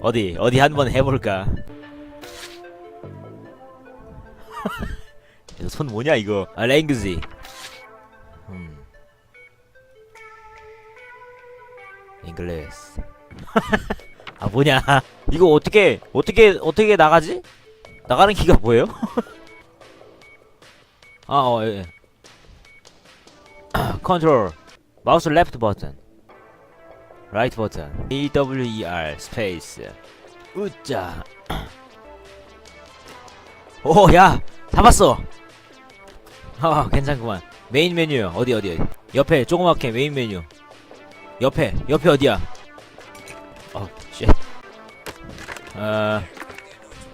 어디 어디 한번 해볼까? 손 뭐냐 이거? 아 랭그지. 음. 잉글리스 아 뭐냐? 이거 어떻게 어떻게 어떻게 나가지? 나가는 키가 뭐예요? 아 어 예. 컨트롤 마우스 레프트 버튼 라이트 버튼 A W E R 스페이스. 으짜. 오야 잡았어. 아 괜찮구만. 메인 메뉴 어디 어디 옆에 조그맣게 메인 메뉴. 옆에 옆에 어디야? 어쉣 어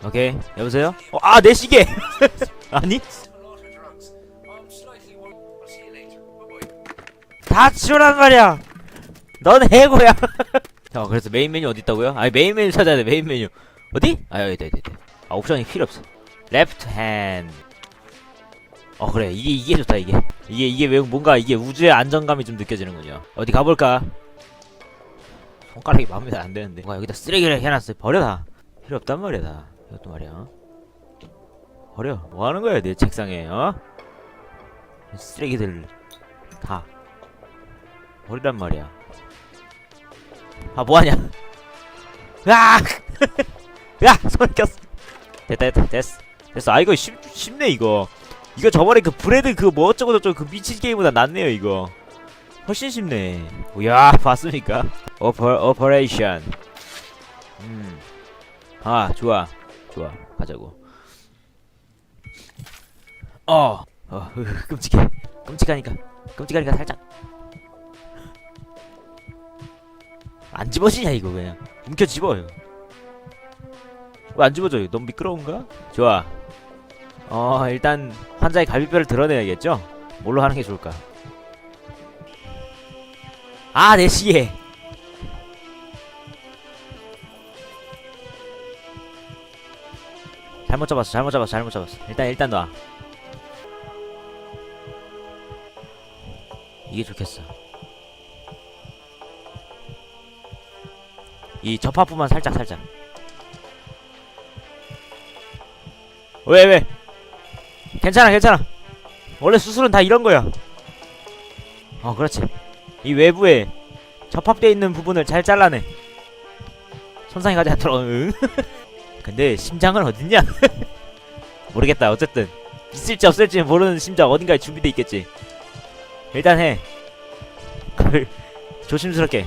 오케이. 여보세요? 어 아내 시계! 아니? 다 치우란 말이야 넌 해고야. 자 그래서 메인 메뉴 어디 있다고요? 아니 메인 메뉴 찾아야 돼 메인 메뉴. 어디? 아 여기 있다 여기 있다. 아 옵션이 필요 없어. 레프트 핸드 어 그래. 이게 이게 좋다 이게. 이게 이게 왜 뭔가 이게 우주의 안정감이 좀 느껴지는군요. 어디 가볼까? 손가락이 마음에 안 드는데. 와 여기다 쓰레기를 해놨어. 버려 다. 필요 없단 말이야 다. 이것도 말이야. 버려. 뭐 하는 거야 내 책상에 어? 쓰레기들 다. 버리란 말이야 아 뭐하냐 으악 야 손을 꼈어 됐다 됐다 됐어 됐어 아 이거 쉽, 쉽네 이거 이거 저번에 그 브레드 그 뭐 어쩌고 저쩌고 그 미친 게임보다 낫네요 이거 훨씬 쉽네 야 봤습니까 오퍼 오퍼레이션 음아 좋아 좋아 가자고 어, 어 으, 끔찍해 끔찍하니까 끔찍하니까 살짝 안 집어지냐 이거 그냥. 움켜 집어요. 왜 안 집어져요? 너무 미끄러운가? 좋아. 어 일단 환자의 갈비뼈를 드러내야겠죠? 뭘로 하는 게 좋을까? 아 내 시계! 잘못 잡았어 잘못 잡았어 잘못 잡았어. 일단 일단 놔. 이게 좋겠어 이 접합부만 살짝 살짝. 왜 왜? 괜찮아 괜찮아. 원래 수술은 다 이런 거야. 어 그렇지. 이 외부에 접합되어 있는 부분을 잘 잘라내. 손상이 가지 않도록 응? 근데 심장은 어딨냐? 모르겠다 어쨌든. 있을지 없을지 모르는 심장 어딘가에 준비돼 있겠지. 일단 해. 그걸 조심스럽게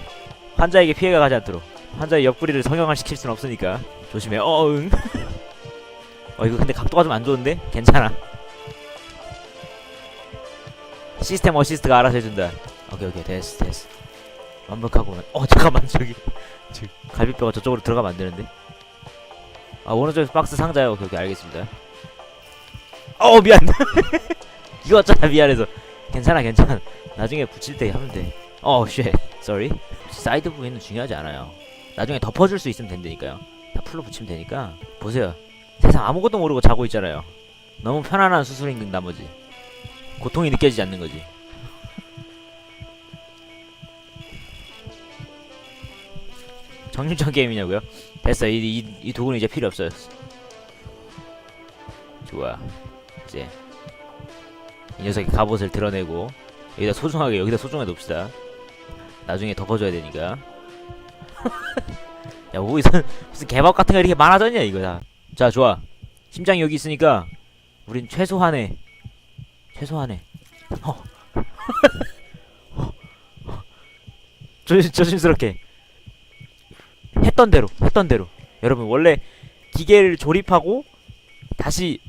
환자에게 피해가 가지 않도록 환자의 옆구리를 성형화 시킬 순 없으니까 조심해. 어응. 어 이거 근데 각도가 좀 안 좋은데? 괜찮아. 시스템 어시스트가 알아서 해준다. 오케이 오케이. 됐어 됐어. 완벽하구만 어 잠깐만 저기. 저기 갈비뼈가 저쪽으로 들어가면 안 되는데? 아 오른쪽에 박스 상자요? 오케이 오케이. 알겠습니다. 어 미안. 이거 어쩌다 미안해서. 괜찮아 괜찮아. 나중에 붙일 때 하면 돼어쉣. Sorry. 사이드 부위는 중요하지 않아요 나중에 덮어줄 수 있으면 된다니까요. 다 풀로 붙이면 되니까. 보세요. 세상 아무것도 모르고 자고 있잖아요. 너무 편안한 수술인 나머지. 고통이 느껴지지 않는 거지. 정신적 게임이냐고요? 됐어. 이, 이, 이 도구는 이제 필요 없어요. 좋아. 이제 이 녀석의 갑옷을 드러내고 여기다 소중하게 여기다 소중하게 놓읍시다. 나중에 덮어줘야 되니까 야 뭐 무슨 무슨 개밥 같은 거 이렇게 많아졌냐 이거 다 자 좋아. 심장이 여기 있으니까 우린 최소한의 최소한의. 어. 조심 조심스럽게. 했던 대로 했던 대로. 여러분 원래 기계를 조립하고 다시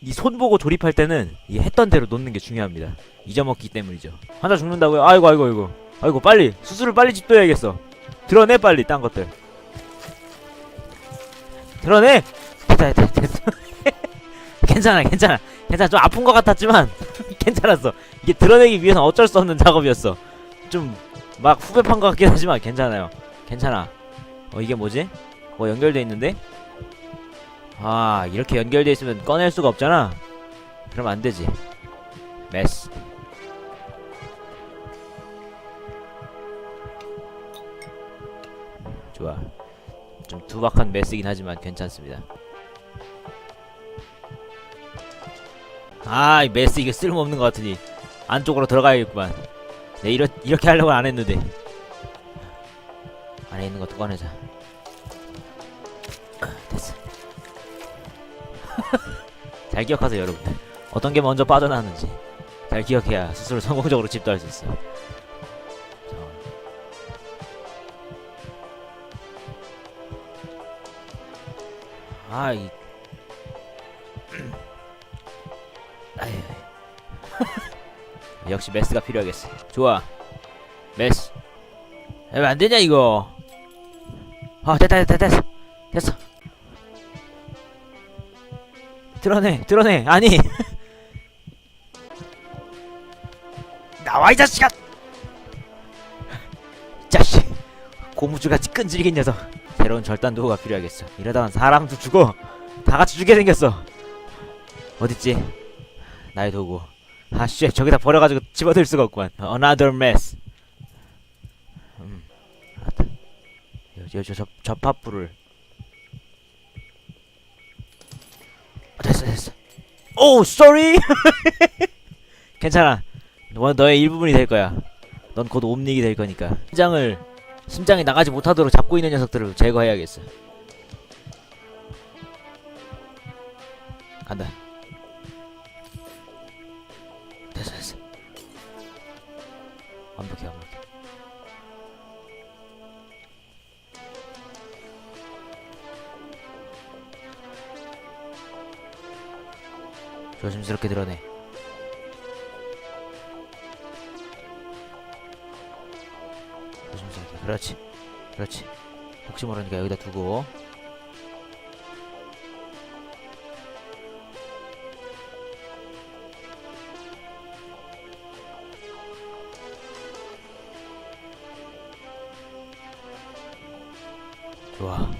이 손 보고 조립할 때는 이 했던 대로 놓는 게 중요합니다. 잊어먹기 때문이죠. 환자 죽는다고요? 아이고 아이고 아이고. 아이고 빨리. 수술을 빨리 집도해야겠어 드러내 빨리 딴 것들. 드러내! 됐다 됐다 됐어 괜찮아 괜찮아. 괜찮아. 좀 아픈 것 같았지만 괜찮았어. 이게 드러내기 위해서 어쩔 수 없는 작업이었어. 좀 막 후배 판 것 같긴 하지만 괜찮아요. 괜찮아. 어 이게 뭐지? 뭐 연결돼 있는데? 아 이렇게 연결돼 있으면 꺼낼 수가 없잖아. 그럼 안 되지. 메스 좋아 좀 두박한 메스긴 하지만 괜찮습니다. 아, 이 메스 이게 쓸모없는 것 같으니 안쪽으로 들어가야겠구만. 네, 이렇, 이렇게 하려고는 안 했는데. 안에 있는 것도 꺼내자. 아, 됐어. 잘 기억하세요, 여러분들. 어떤 게 먼저 빠져나왔는지 잘 기억해야 스스로 성공적으로 집도할 수 있어요. 아, 이. 역시 메스가 필요하겠어. 좋아. 메스. 왜 안 되냐, 이거. 아, 됐다, 됐다, 됐어. 됐어. 드러내, 드러내. 아니. 나와, 이 자식아! 이 자식. 고무줄같이 끈질긴 녀석. 새로운 절단 도구가 필요하겠어. 이러다간 사람도 죽어. 다 같이 죽게 생겼어. 어딨지? 나의 도구. 아, 씨, 저기다 버려가지고 집어들 수가 없구만. Another mess. 음, 알았다. 여, 여, 저, 저, 접합부를. 아, 됐어, 됐어. 오, sorry! 괜찮아. 너, 너의 일부분이 될 거야. 넌 곧 옴닉이 될 거니까. 심장을, 심장이 나가지 못하도록 잡고 있는 녀석들을 제거해야겠어. 간다. 됐어, 됐어. 완벽해, 완벽해. 조심스럽게 드러내. 그렇지. 그렇지. 혹시 모르니까 여기다 두고. 좋아.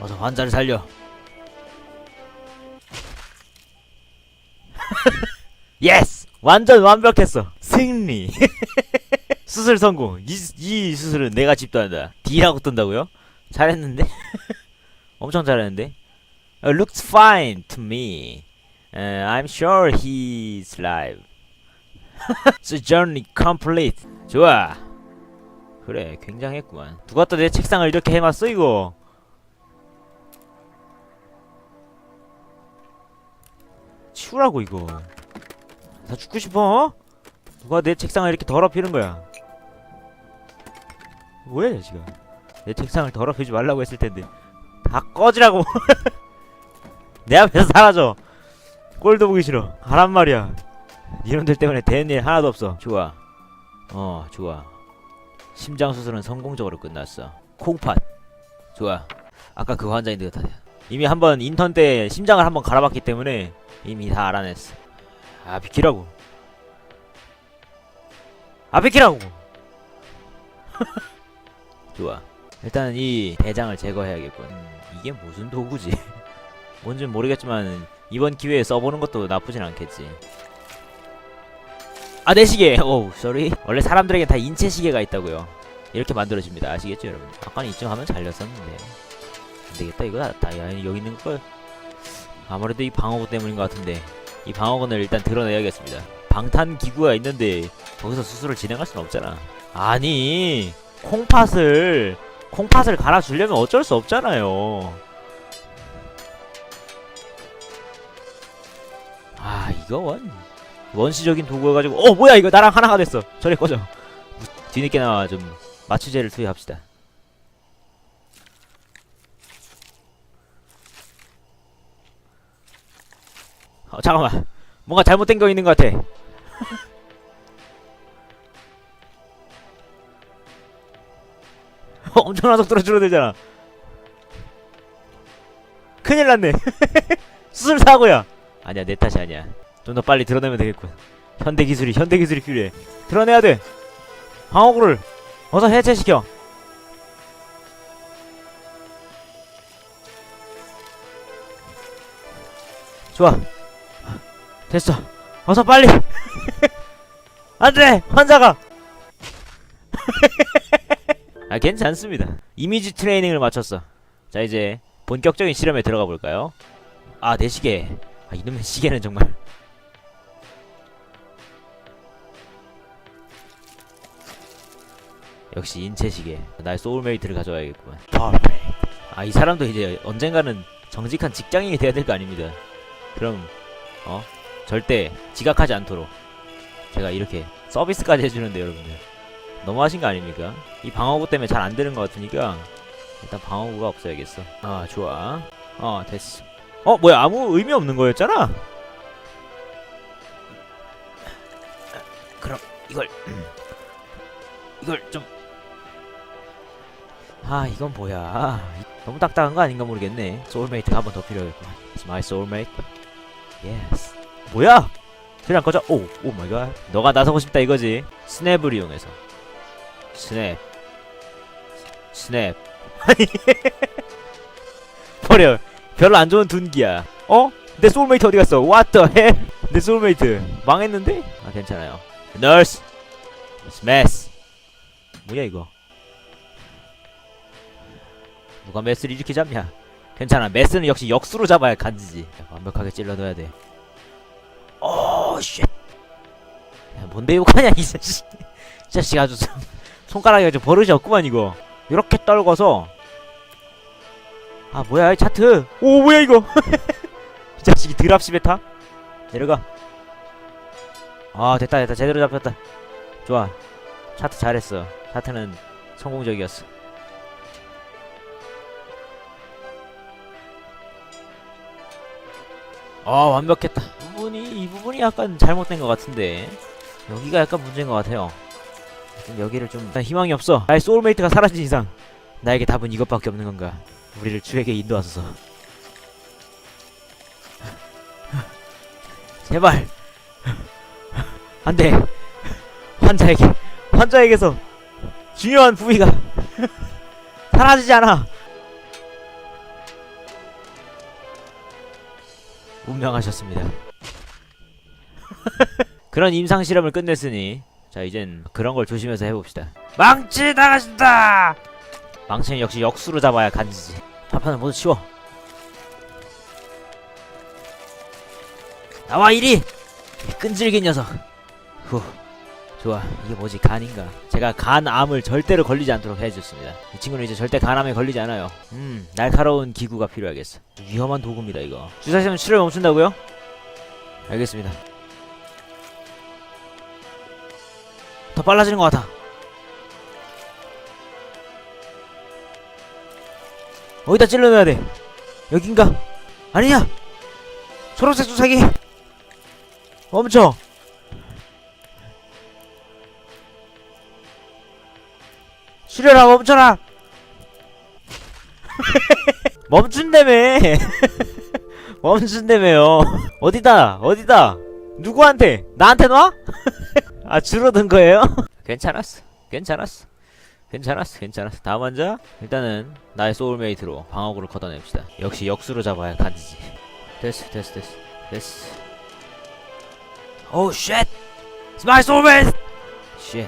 어서 환자를 살려. 예스! 완전 완벽했어. 승리. 수술 성공. 이, 이 수술은 내가 집도한다. D라고 뜬다고요? 잘했는데? 엄청 잘했는데? Uh, looks fine to me. Uh, I'm sure he's alive. The journey complete. 좋아. 그래, 굉장했구만. 누가 또 내 책상을 이렇게 해놨어, 이거? 치우라고, 이거. 다 죽고 싶어? 누가 내 책상을 이렇게 더럽히는 거야? 뭐야, 지금? 내 책상을 더럽히지 말라고 했을 텐데. 다 꺼지라고! 내 앞에서 사라져! 꼴도 보기 싫어. 가란 말이야. 이놈들 때문에 되는 일 하나도 없어. 좋아. 어, 좋아. 심장 수술은 성공적으로 끝났어. 콩팥. 좋아. 아까 그 환자인 듯 하네. 이미 한번 인턴 때 심장을 한번 갈아봤기 때문에 이미 다 알아냈어. 아, 비키라고. 아, 비키라고! 좋아. 일단 이 대장을 제거해야겠군. 음, 이게 무슨 도구지? 뭔진 모르겠지만 이번 기회에 써보는 것도 나쁘진 않겠지. 아, 내 시계! 오우, 쏘리. 원래 사람들에겐 다 인체 시계가 있다고요. 이렇게 만들어집니다. 아시겠죠, 여러분? 아까 이쯤 하면 잘렸었는데. 안 되겠다, 이거. 다, 다 야, 여기 있는 걸. 아무래도 이 방어구 때문인 것 같은데. 이 방어구를 일단 드러내야겠습니다. 방탄 기구가 있는데, 거기서 수술을 진행할 순 없잖아. 아니, 콩팥을, 콩팥을 갈아주려면 어쩔 수 없잖아요. 아, 이거 원. 원시적인 도구여가지고 어 뭐야 이거 나랑 하나가 됐어 저리 꺼져 무- 뒤늦게 나와 좀 마취제를 투여합시다 어 잠깐만 뭔가 잘못된 거 있는 것 같아 엄청난 속도로 줄어들잖아 큰일 났네 수술 사고야 아니야 내 탓이 아니야 좀 더 빨리 드러내면 되겠군. 현대 기술이 현대 기술이 필요해. 드러내야 돼. 방어구를 어서 해체시켜. 좋아. 됐어. 어서 빨리. 안돼 환자가. 아 괜찮습니다. 이미지 트레이닝을 마쳤어. 자 이제 본격적인 실험에 들어가 볼까요? 아 내 시계. 아 이놈의 시계는 정말. 역시 인체 시계. 나의 소울메이트를 가져와야겠구만. 아 이 사람도 이제 언젠가는 정직한 직장인이 돼야 될 거 아닙니다. 그럼 어 절대 지각하지 않도록 제가 이렇게 서비스까지 해주는데 여러분들 너무하신 거 아닙니까? 이 방어구 때문에 잘 안 되는 것 같으니까 일단 방어구가 없어야겠어. 아 좋아. 어 됐어. 어 뭐야 아무 의미 없는 거였잖아. 그럼 이걸 이걸 좀 아 이건 뭐야? 너무 딱딱한 거 아닌가 모르겠네. 소울메이트가 한 번 더 필요하겠구만. It's my soulmate. Yes 뭐야? 그냥 꺼져 오 오 마이 갓. 너가 나서고 싶다 이거지. 스냅을 이용해서. 스냅. 스냅. 아니 버려. 별로 안 좋은 둔기야. 어? 내 소울메이트 어디 갔어? What the hell? 내 소울메이트. 망했는데? 아 괜찮아요. 널스 스매스 뭐야 이거? 누가 메스를 이렇게 잡냐? 괜찮아. 메스는 역시 역수로 잡아야 간지지. 완벽하게 찔러 넣어야 돼 오, 쉣. 야, 뭔데 욕하냐, 이 자식. 이 자식 아주 손- 손가락이 아주 버릇이 없구만, 이거. 이렇게 떨궈서. 아, 뭐야, 이 차트. 오, 뭐야, 이거. 이 자식이 드랍십에 타? 내려가. 아, 됐다, 됐다. 제대로 잡혔다. 좋아. 차트 잘했어. 차트는 성공적이었어. 아, 완벽했다. 부분이 이 부분이 약간 잘못된 것 같은데 여기가 약간 문제인 것 같아요. 좀 여기를 좀 희망이 없어. 나의 소울메이트가 사라진 이상 나에게 답은 이것밖에 없는 건가? 우리를 주에게 인도하소서. 제발 안돼 환자에게 환자에게서 중요한 부위가 사라지지 않아. 운명하셨습니다. 그런 임상 실험을 끝냈으니 자 이젠 그런 걸 조심해서 해봅시다. 망치 나가신다. 망치는 역시 역수로 잡아야 간지지. 파판을 모두 치워. 나와 이리 이 끈질긴 녀석. 후 좋아 이게 뭐지 간인가? 제가 간암을 절대로 걸리지 않도록 해줬습니다. 이 친구는 이제 절대 간암에 걸리지 않아요. 음 날카로운 기구가 필요하겠어. 위험한 도구입니다 이거. 주사 시험 치료를 멈춘다고요? 알겠습니다. 더 빨라지는 것 같아. 어디다 찔러넣어야 돼? 여긴가? 아니야! 초록색 주사기! 멈춰! 수려라 멈춰라! 멈춘다며! 멈춘다며요. 어디다? 어디다? 누구한테? 나한테 놔? 아 줄어든 거예요? 괜찮았어. 괜찮았어. 괜찮았어. 괜찮았어. 다음 환자? 일단은 나의 소울메이트로 방어구를 걷어냅시다. 역시 역수로 잡아야 간지지. 됐어 됐어 됐어. 됐어. 오우 쉣 It's soulmate! 쉣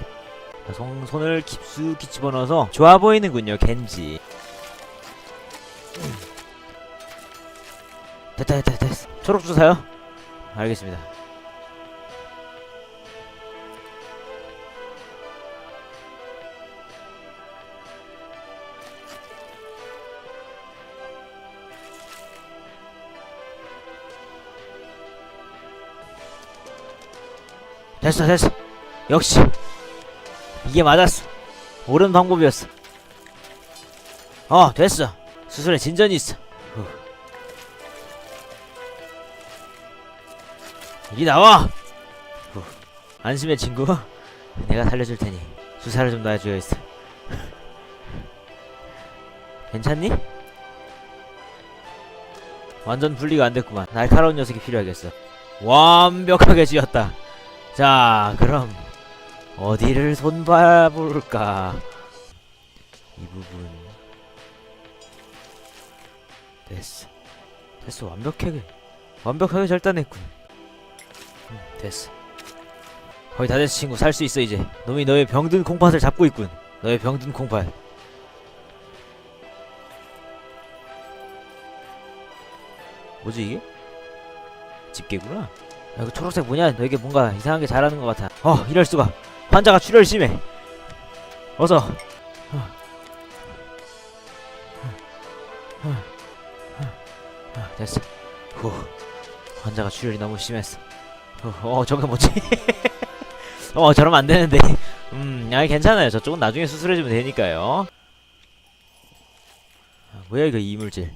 손, 손을 깊숙이 집어넣어서 좋아 보이는군요 겐지. 음. 됐다 됐다 됐어. 초록 주사요? 알겠습니다 됐어 됐어. 역시 이게 맞았어. 옳은 방법이었어. 어 됐어. 수술에 진전이 있어. 후. 이리 나와. 후. 안심해 친구. 내가 살려줄 테니 주사를 좀 놔줘야겠어. 괜찮니? 완전 분리가 안 됐구만. 날카로운 녀석이 필요하겠어. 완벽하게 지었다 자, 그럼 어디를 손봐볼까? 이 부분 됐어. 됐어, 완벽하게 완벽하게 절단했군. 음, 됐어. 거의 다 됐어 친구 살 수 있어 이제 놈이 너의 병든 콩팥을 잡고 있군 너의 병든 콩팥 뭐지 이게? 집게구나 야, 그 초록색 뭐냐? 너에게 뭔가 이상하게 잘하는 것 같아. 어 이럴 수가. 환자가 출혈 심해. 어서. 됐어. 후. 환자가 출혈이 너무 심했어. 어, 어 저게 뭐지? 어 저러면 안 되는데. 음 아니 괜찮아요. 저쪽은 나중에 수술해주면 되니까요. 아, 뭐야 이거 이물질.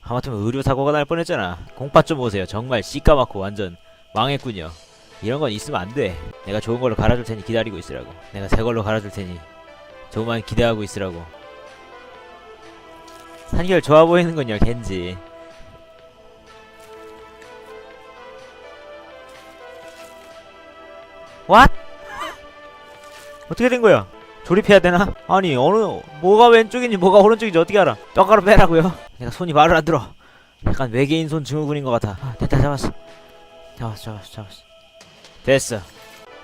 하마터면 의료 사고가 날 뻔했잖아. 공팟 좀 보세요. 정말 씨까맣고 완전 망했군요 이런 건 있으면 안 돼 내가 좋은 걸로 갈아줄 테니 기다리고 있으라고 내가 새 걸로 갈아줄 테니 조금만 기대하고 있으라고 한결 좋아 보이는군요 겐지 What? 어떻게 된 거야? 조립해야 되나? 아니 어느 뭐가 왼쪽인지 뭐가 오른쪽인지 어떻게 알아? 떡가루 빼라고요? 내가 손이 말을 안 들어. 약간 외계인 손 증후군인 것 같아. 아, 됐다 잡았어. 잡았어 잡았어 잡았어. 됐어.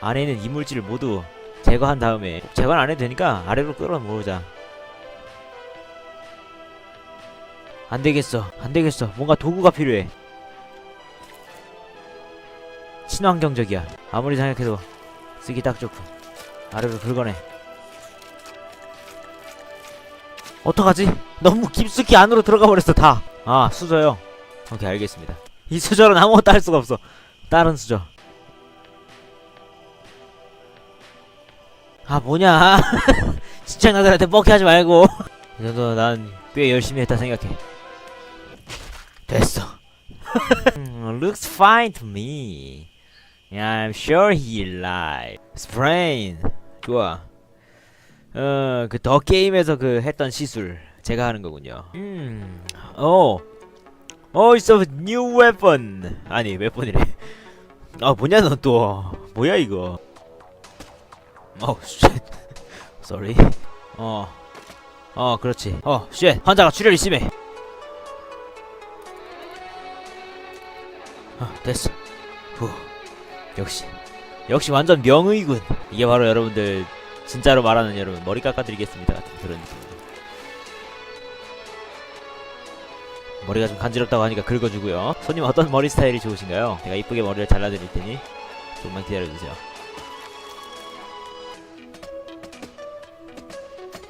안에 있는 이물질을 모두 제거한 다음에 제거는 안 해도 되니까 아래로 끌어모으자. 안 되겠어. 안 되겠어. 뭔가 도구가 필요해. 친환경적이야. 아무리 생각해도 쓰기 딱 좋군. 아래로 긁어내. 어떡하지? 너무 깊숙이 안으로 들어가 버렸어 다. 아 수저요. 오케이 알겠습니다. 이 수저는 아무것도 할 수가 없어. 다른 수저. 아 뭐냐? 시청자들한테 뻑해하지 말고. 이 정도 난꽤 열심히 했다 생각해. 됐어. 음, looks fine to me. I'm sure he lied. Sprain. 좋아. 어, 그 더 게임에서 그 했던 시술 제가 하는 거군요. 음. 어. 어, it's a new weapon. 아니, 웨폰이래. 아, 뭐냐 너 또. 뭐야 이거. 어, shit. Sorry. 어. 어, 그렇지. 어, shit. 환자가 출혈이 심해. 어, 됐어. 후. 역시. 역시 완전 명의군. 이게 바로 여러분들 진짜로 말하는 여러분 머리 깎아드리겠습니다 같은 그런 느낌. 머리가 좀 간지럽다고 하니까 긁어주고요. 손님 어떤 머리 스타일이 좋으신가요? 제가 이쁘게 머리를 잘라드릴 테니 조금만 기다려주세요.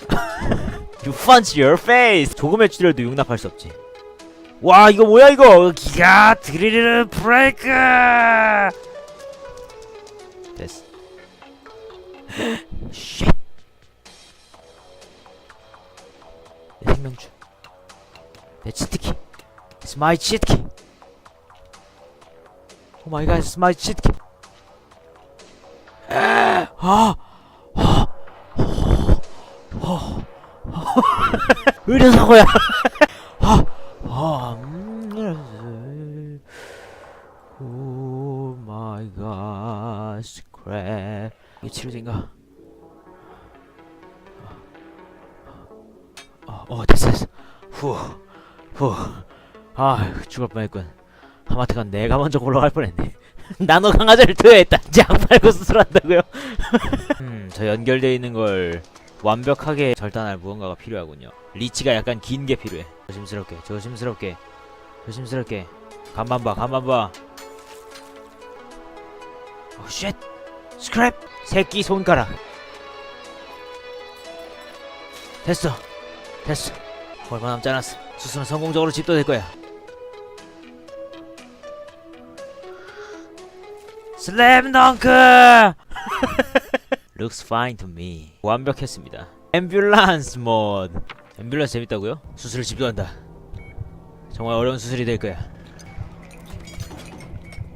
you your face. 조금의 출혈도 용납할 수 없지. 와 이거 뭐야 이거? 기가 드리르 브레이크. 됐어. 쉣. 내 생명줄. 내 치트키. My 치트키. 오 마이 갓, it's my 치트키. 아, 아, 아, 아. 아, 오 마이 갓, 스크랩. 이게 치료제인가? 어, 어 됐어 됐어 후, 후 아 죽을 뻔했군. 하마터간 내가 먼저 올라갈 뻔했네. 나노 강아지를 투여했다. 장 팔고 수술한다고요? 음 저 연결되어 있는 걸 완벽하게 절단할 무언가가 필요하군요. 리치가 약간 긴 게 필요해. 조심스럽게 조심스럽게 조심스럽게. 간만 봐 간만 봐. 오, 쉣. 스크랩. 새끼 손가락. 됐어. 됐어. 얼마 남지 않았어. 수술은 성공적으로 집도될 거야 슬램덩크! Looks fine to me. 완벽했습니다. 앰뷸런스 모드 앰뷸런스 재밌다고요? 수술을 집도한다. 정말 어려운 수술이 될 거야.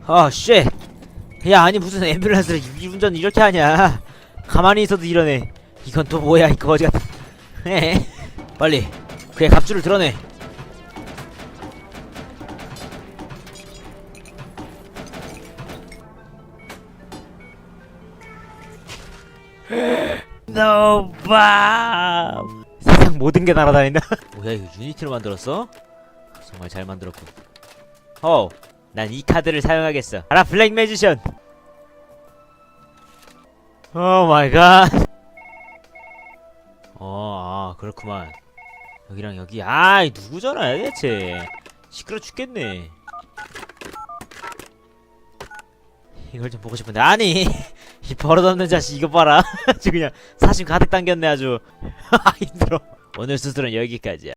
아 쉣! 야 아니 무슨 앰뷸런스를 이 운전 이렇게 하냐? 가만히 있어도 이러네. 이건 또 뭐야 이 거지 같은 에? 빨리. 그의 갑주를 드러내 노밥 세상 모든 게 날아다닌다 뭐야 이거 유니티로 만들었어? 정말 잘 만들었군 어 난 이 카드를 사용하겠어 알아 블랙 매지션 오 마이 갓. 어, 아, 그렇구만. 여기랑 여기. 아 이, 누구 전화야, 대체. 시끄러 죽겠네. 이걸 좀 보고 싶은데. 아니! 이 버릇없는 자식, 이거 봐라. 아주 그냥 사심 가득 당겼네, 아주. 힘들어. 오늘 수술은 여기까지야.